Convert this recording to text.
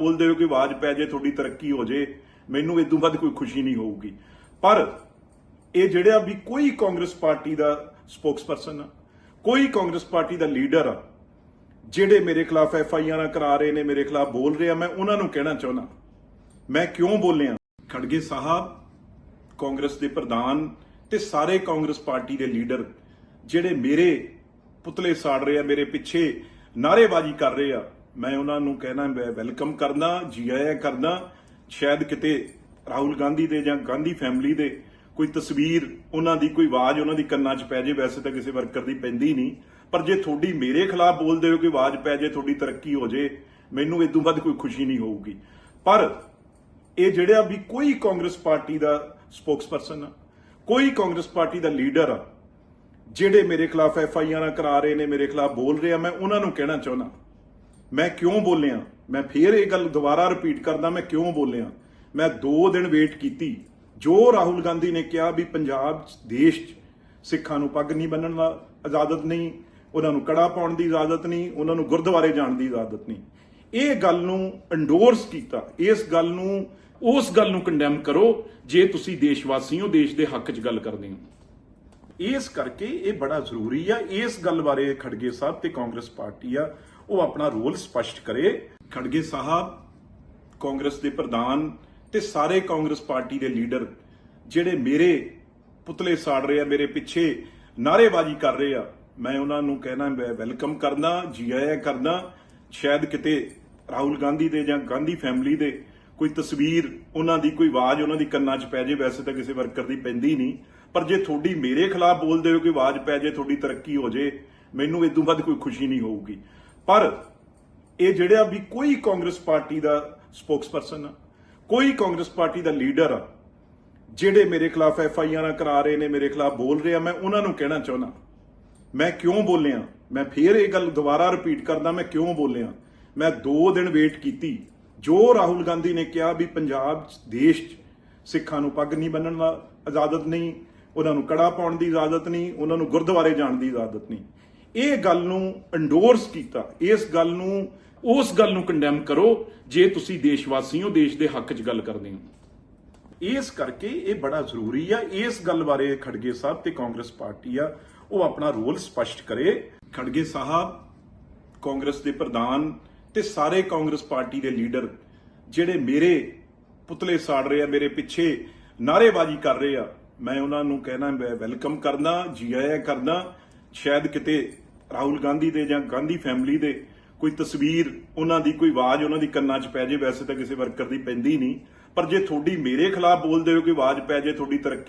ਬੋਲਦੇ ਹੋ ਕਿ ਆਵਾਜ਼ ਪੈ ਜੇ, ਤੁਹਾਡੀ ਤਰੱਕੀ ਹੋ ਜੇ, ਮੈਨੂੰ ਇਦੋਂ ਵੱਧ ਕੋਈ ਖੁਸ਼ੀ ਨਹੀਂ ਹੋਊਗੀ। ਪਰ ਇਹ ਜਿਹੜਾ ਵੀ ਕੋਈ ਕਾਂਗਰਸ ਪਾਰਟੀ ਦਾ ਸਪੋਕਸਪਰਸਨ ਆ, ਕੋਈ ਕਾਂਗਰਸ ਪਾਰਟੀ ਦਾ ਲੀਡਰ ਆ, ਜਿਹੜੇ ਮੇਰੇ ਖਿਲਾਫ ਐਫ ਆਈ ਆਰਾਂ ਕਰਾ ਰਹੇ ਨੇ, ਮੇਰੇ ਖਿਲਾਫ ਬੋਲ ਰਹੇ ਆ ਮੈਂ ਉਹਨਾਂ ਨੂੰ ਕਹਿਣਾ ਚਾਹੁੰਦਾ, ਮੈਂ ਕਿਉਂ ਬੋਲਿਆ? ਖੜਗੇ ਸਾਹਿਬ, ਕਾਂਗਰਸ ਦੇ ਪ੍ਰਧਾਨ ਤੇ ਸਾਰੇ ਕਾਂਗਰਸ ਪਾਰਟੀ ਦੇ ਲੀਡਰ ਜਿਹੜੇ ਮੇਰੇ ਪੁਤਲੇ ਸਾੜ ਰਹੇ ਆ, ਮੇਰੇ ਪਿੱਛੇ ਨਾਅਰੇਬਾਜ਼ੀ ਕਰ ਰਹੇ ਆ ਮੈਂ ਉਹਨਾਂ ਨੂੰ ਕਹਿਣਾ, ਮੈਂ ਵੈਲਕਮ ਕਰਦਾ ਜੀ ਆਇਆਂ ਕਰਦਾ ਸ਼ਾਇਦ ਕਿਤੇ ਰਾਹੁਲ ਗਾਂਧੀ ਦੇ ਜਾਂ ਗਾਂਧੀ ਫੈਮਿਲੀ ਦੇ ਕੋਈ ਤਸਵੀਰ, ਉਹਨਾਂ ਦੀ ਕੋਈ ਆਵਾਜ਼, ਉਹਨਾਂ ਦੀ ਕੰਨਾਂ 'ਚ ਪੈ ਜੇ, ਵੈਸੇ ਤਾਂ ਕਿਸੇ ਵਰਕਰ ਦੀ ਪੈਂਦੀ ਨਹੀਂ। ਪਰ ਜੇ ਤੁਹਾਡੀ ਮੇਰੇ ਖਿਲਾਫ ਬੋਲਦੇ ਹੋ ਕਿ ਆਵਾਜ਼ ਪੈ ਜੇ, ਤੁਹਾਡੀ ਤਰੱਕੀ ਹੋ ਜੇ, ਮੈਨੂੰ ਇਦੋਂ ਵੱਧ ਕੋਈ ਖੁਸ਼ੀ ਨਹੀਂ ਹੋਊਗੀ। ਪਰ ਇਹ ਜਿਹੜਾ ਵੀ ਕੋਈ ਕਾਂਗਰਸ ਪਾਰਟੀ ਦਾ ਸਪੋਕਸਪਰਸਨ ਆ, ਕੋਈ ਕਾਂਗਰਸ ਪਾਰਟੀ ਦਾ ਲੀਡਰ ਆ, ਜਿਹੜੇ ਮੇਰੇ ਖਿਲਾਫ ਐਫ ਆਈ ਆਰਾਂ ਕਰਾ ਰਹੇ ਨੇ, ਮੇਰੇ ਖਿਲਾਫ ਬੋਲ ਰਹੇ ਆ, ਮੈਂ ਉਹਨਾਂ ਨੂੰ ਕਹਿਣਾ ਚਾਹੁੰਦਾ। ਮੈਂ ਕਿਉਂ ਬੋਲਿਆ? ਮੈਂ ਫੇਰ ਇਹ ਗੱਲ ਦੁਬਾਰਾ ਰਿਪੀਟ ਕਰਦਾ, ਮੈਂ ਕਿਉਂ ਬੋਲਿਆ? ਮੈਂ 2 ਦਿਨ ਵੇਟ ਕੀਤੀ। ਜੋ ਰਾਹੁਲ ਗਾਂਧੀ ਨੇ ਕਿਹਾ ਵੀ ਪੰਜਾਬ ਦੇਸ਼ 'ਚ ਸਿੱਖਾਂ ਨੂੰ ਪੱਗ ਨਹੀਂ ਬੰਨਣ ਦਾ ਇਜਾਜ਼ਤ ਨਹੀਂ, ਉਹਨਾਂ ਨੂੰ ਕੜਾ ਪਾਉਣ ਦੀ ਇਜਾਜ਼ਤ ਨਹੀਂ, ਉਹਨਾਂ ਨੂੰ ਗੁਰਦੁਆਰੇ ਜਾਣ ਦੀ ਇਜਾਜ਼ਤ ਨਹੀਂ। ਇਹ ਗੱਲ ਨੂੰ ਐਂਡੋਰਸ ਕੀਤਾ। ਇਸ ਗੱਲ ਨੂੰ, ਉਸ ਗੱਲ ਨੂੰ ਕੰਡੈਮ ਕਰੋ, ਜੇ ਤੁਸੀਂ ਦੇਸ਼ ਵਾਸੀ ਹੋ, ਦੇਸ਼ ਦੇ ਹੱਕ 'ਚ ਗੱਲ ਕਰਦੇ ਹੋ। ਇਸ ਕਰਕੇ ਇਹ ਬੜਾ ਜ਼ਰੂਰੀ ਆ। ਇਸ ਗੱਲ ਬਾਰੇ ਖੜਗੇ ਸਾਹਿਬ ਤੇ ਕਾਂਗਰਸ ਪਾਰਟੀ ਆ, ਉਹ ਆਪਣਾ ਰੋਲ ਸਪਸ਼ਟ ਕਰੇ। ਖੜਗੇ ਸਾਹਿਬ, ਕਾਂਗਰਸ ਦੇ ਪ੍ਰਧਾਨ ਤੇ ਸਾਰੇ ਕਾਂਗਰਸ ਪਾਰਟੀ ਦੇ ਲੀਡਰ ਜਿਹੜੇ ਮੇਰੇ ਪੁਤਲੇ ਸਾੜ ਰਹੇ ਆ, ਮੇਰੇ ਪਿੱਛੇ ਨਾਅਰੇਬਾਜ਼ੀ ਕਰ ਰਹੇ ਆ, ਮੈਂ ਉਹਨਾਂ ਨੂੰ ਕਹਿਣਾ ਵੈਲਕਮ ਕਰਦਾ ਜੀ ਆਇਆਂ ਕਰਦਾ ਸ਼ਾਇਦ ਕਿਤੇ ਰਾਹੁਲ ਗਾਂਧੀ ਦੇ ਜਾਂ ਗਾਂਧੀ ਫੈਮਿਲੀ ਦੇ ਕੋਈ ਤਸਵੀਰ, ਉਹਨਾਂ ਦੀ ਕੋਈ ਆਵਾਜ਼, ਉਹਨਾਂ ਦੀ ਕੰਨਾਂ 'ਚ ਪੈ ਜੇ ਵੈਸੇ ਤਾਂ ਕਿਸੇ ਵਰਕਰ ਦੀ ਪੈਂਦੀ ਨਹੀਂ। ਪਰ ਜੇ ਤੁਹਾਡੀ ਮੇਰੇ ਖਿਲਾਫ ਬੋਲਦੇ ਹੋ ਕਿ ਆਵਾਜ਼ ਪੈ ਜੇ, ਤੁਹਾਡੀ ਤਰੱਕੀ ਹੋ ਜੇ, ਮੈਨੂੰ ਇਦੋਂ ਵੱਧ ਕੋਈ ਖੁਸ਼ੀ ਨਹੀਂ ਹੋਊਗੀ। ਪਰ ਇਹ ਜਿਹੜਾ ਵੀ ਕੋਈ ਕਾਂਗਰਸ ਪਾਰਟੀ ਦਾ ਸਪੋਕਸਪਰਸਨ ਆ, ਕੋਈ ਕਾਂਗਰਸ ਪਾਰਟੀ ਦਾ ਲੀਡਰ ਆ, ਜਿਹੜੇ ਮੇਰੇ ਖਿਲਾਫ ਐਫ ਆਈ ਆਰਾਂ ਕਰਾ ਰਹੇ ਨੇ, ਮੇਰੇ ਖਿਲਾਫ ਬੋਲ ਰਹੇ ਆ, ਮੈਂ ਉਹਨਾਂ ਨੂੰ ਕਹਿਣਾ ਚਾਹੁੰਦਾ। ਮੈਂ ਕਿਉਂ ਬੋਲਿਆ? ਮੈਂ ਫੇਰ ਇਹ ਗੱਲ ਦੁਬਾਰਾ ਰਿਪੀਟ ਕਰਦਾ, ਮੈਂ ਕਿਉਂ ਬੋਲਿਆ? ਮੈਂ 2 ਦਿਨ ਵੇਟ ਕੀਤੀ। ਜੋ ਰਾਹੁਲ ਗਾਂਧੀ ਨੇ ਕਿਹਾ ਵੀ ਪੰਜਾਬ ਦੇਸ਼ 'ਚ ਸਿੱਖਾਂ ਨੂੰ ਪੱਗ ਨਹੀਂ ਬੰਨਣ ਦਾ ਇਜਾਜ਼ਤ ਨਹੀਂ ਉਹਨਾਂ ਨੂੰ ਕੜਾ ਪਾਉਣ ਦੀ ਇਜਾਜ਼ਤ ਨਹੀਂ, ਉਹਨਾਂ ਨੂੰ ਗੁਰਦੁਆਰੇ ਜਾਣ ਦੀ ਇਜਾਜ਼ਤ ਨਹੀਂ। ਇਹ ਗੱਲ ਨੂੰ ਐਂਡੋਰਸ ਕੀਤਾ। ਇਸ ਗੱਲ ਨੂੰ, ਉਸ ਗੱਲ ਨੂੰ ਕੰਡੈਮ ਕਰੋ ਜੇ ਤੁਸੀਂ ਦੇਸ਼ ਵਾਸੀ ਹੋ, ਦੇਸ਼ ਦੇ ਹੱਕ 'ਚ ਗੱਲ ਕਰਦੇ ਹੋ। ਇਸ ਕਰਕੇ ਇਹ ਬੜਾ ਜ਼ਰੂਰੀ ਆ। ਇਸ ਗੱਲ ਬਾਰੇ ਖੜਗੇ ਸਾਹਿਬ ਤੇ ਕਾਂਗਰਸ ਪਾਰਟੀ ਆ, ਉਹ ਆਪਣਾ ਰੋਲ ਸਪਸ਼ਟ ਕਰੇ। ਖੜਗੇ ਸਾਹਿਬ, ਕਾਂਗਰਸ ਦੇ ਪ੍ਰਧਾਨ ਤੇ ਸਾਰੇ ਕਾਂਗਰਸ ਪਾਰਟੀ ਦੇ ਲੀਡਰ, ਜਿਹੜੇ ਮੇਰੇ ਪੁਤਲੇ ਸਾੜ ਰਹੇ ਆ, ਮੇਰੇ ਪਿੱਛੇ ਨਾਅਰੇਬਾਜ਼ੀ ਕਰ ਰਹੇ ਆ ਮੈਂ ਉਹਨਾਂ ਨੂੰ ਕਹਿਣਾ ਵੈਲਕਮ ਕਰਦਾ ਜੀ ਆਇਆਂ ਕਰਦਾ। ਸ਼ਾਇਦ ਕਿਤੇ ਰਾਹੁਲ ਗਾਂਧੀ ਦੇ ਜਾਂ ਗਾਂਧੀ ਫੈਮਿਲੀ ਦੇ ਕੋਈ ਤਸਵੀਰ, ਉਹਨਾਂ ਦੀ ਕੋਈ ਆਵਾਜ਼ ਉਹਨਾਂ ਦੀ ਕੰਨਾਂ 'ਚ ਪੈ ਜੇ, ਵੈਸੇ ਤਾਂ ਕਿਸੇ ਵਰਕਰ ਦੀ ਪੈਂਦੀ ਨਹੀਂ। ਪਰ ਜੇ ਤੁਹਾਡੀ ਮੇਰੇ ਖਿਲਾਫ ਬੋਲਦੇ ਹੋ ਕਿ ਆਵਾਜ਼ ਪੈ ਜੇ, ਤੁਹਾਡੀ ਤਰੱਕੀ